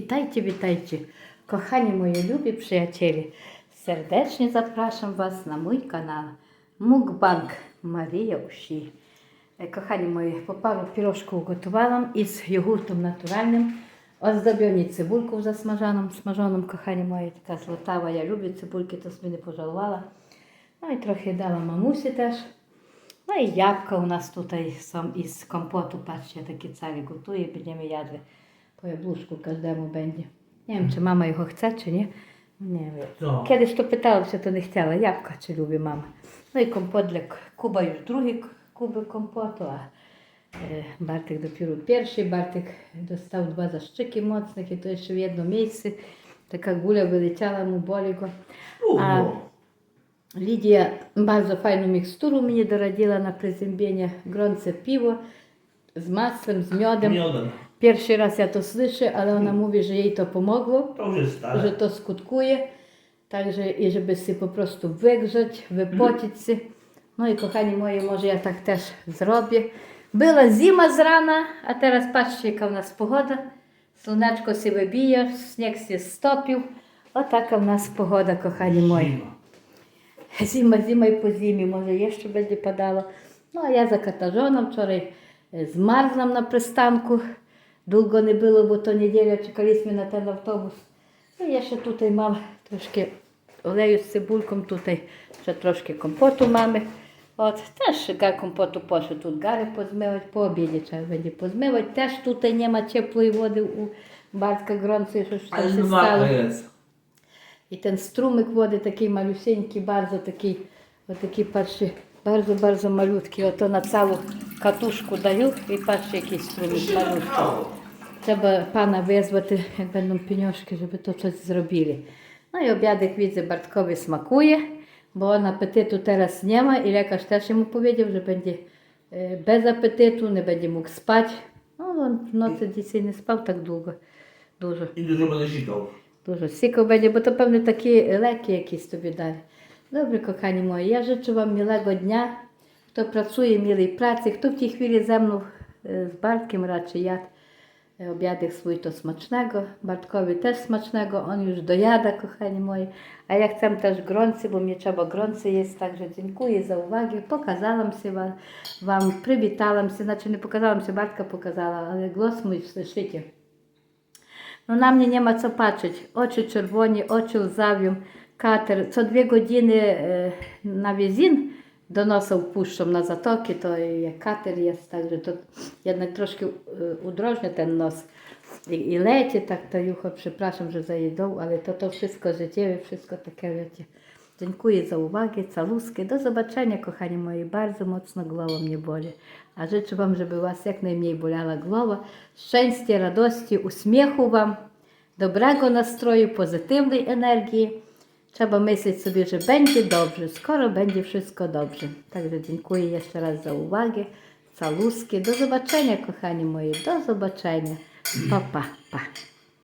Witajcie, witajcie, kochani moi lubi przyjaciele. Serdecznie zapraszam Was na mój kanał Mukbang Maria Usi. Kochani moi, po paru pierożków gotowałam i z jogurtem naturalnym, ozdobiony cebulką zasmażaną, smażoną, kochani moi, taka złotawa. Ja lubię cebulki, to sobie nie pożałowała. No i trochę dałam mamusi też. No i jabłka u nas tutaj są i z kompotu, patrzcie, takie całe gotuję, będziemy jadły bluzku każdemu będzie. Nie wiem, czy mama його chce, czy nie. Nie wiem. Co? Kiedyś to pytałam się, to nie chciała. Jabłka, czy lubi mama. No i kompot dla Kuba już drugi kubek kompotu, a Bartek dopiero pierwszy. Bartek dostał dwa zaszczyki mocnych i to jeszcze w jedno miejsce. Taka gula wyleciała mu, boli go. A Lidia bardzo fajną miksturę mnie doradziła na preziębienie. Grące piwo z masłem, z miodem. miodem. Pierwszy raz ja to słyszę, ale ona hmm. mówi, że jej to pomogło, To już jest stare. że to skutkuje. Także i żeby się po prostu wygrzeć, wypocić się. No i kochani moi, może ja tak też zrobię. Była zima z rana, a teraz patrzcie jaka u nas pogoda. Słoneczko się wybija, śnieg się stopił. O taka u nas pogoda, kochani moi. Zima. Zima, i po zimie, może jeszcze będzie padało. No a ja zakatarzona, wczoraj e, zmarzłam na przystanku. Довго не було, бо то неділя чекались ми на той автобус. Ну, Я ще тут мав трошки олею з цибульком, тут ще трошки компоту мами. От, Теж гар компоту пошу, тут гари позмивати, по обіді воді позмивати. Теж тут нема теплої води у батька гронці, що щось стало. І ten струмик води такий малюсенький, bardzo taki, o taki Bardzo-bardzo malutki, ото на цілу катушку даю і перший якийсь струмик малютки. Треба пана визвати, як будемо піньошки, щоб то щось зробили. Ну і обядик відзе Барткові смакує, бо на апетиту зараз нема, і лікар теж йому повідав, що буде без апетиту, не буде мог спати. Ну, вночі дітей не спав так довго. Дуже. І дуже мене сікав. Дуже сікав, бо то, певно, такі леки якісь тобі дали. Dobry, kochani moi, ja życzę Wam miłego dnia. Kto pracuje, milej pracy. Kto w tej chwili ze mną e, z Bartkiem raczej jadł e, obiadek swój, to smacznego. Bartkowi też smacznego, on już dojada, kochani moi. A ja chcę też grący, bo mnie trzeba grący jest, także dziękuję za uwagę. Pokazałam się Wam, wam przywitałam się, znaczy nie pokazałam się, Bartka pokazała, ale głos mój słyszycie. No na mnie nie ma co patrzeć. Oczy czerwone, oczy łzawią. kater. Co dwie godziny na wizin do nosa wpuszczą na zatoki, to jak kater jest, także to jednak troszkę udrożnię ten nos. I, i lecie tak to jucho, przepraszam, że zajedą, ale to to wszystko życiowe, wszystko takie wiecie. Dziękuję za uwagę, caluskie. Do zobaczenia, kochani moi. Bardzo mocno głowa mnie boli. A życzę Wam, żeby Was jak najmniej bolała głowa. Szczęścia, radości, uśmiechu Wam, dobrego nastroju, pozytywnej energii. Trzeba myśleć sobie, że będzie dobrze, skoro będzie wszystko dobrze. Także dziękuję jeszcze raz za uwagę. Saluskie. Do zobaczenia, kochani moi. Do zobaczenia. Pa, pa, pa.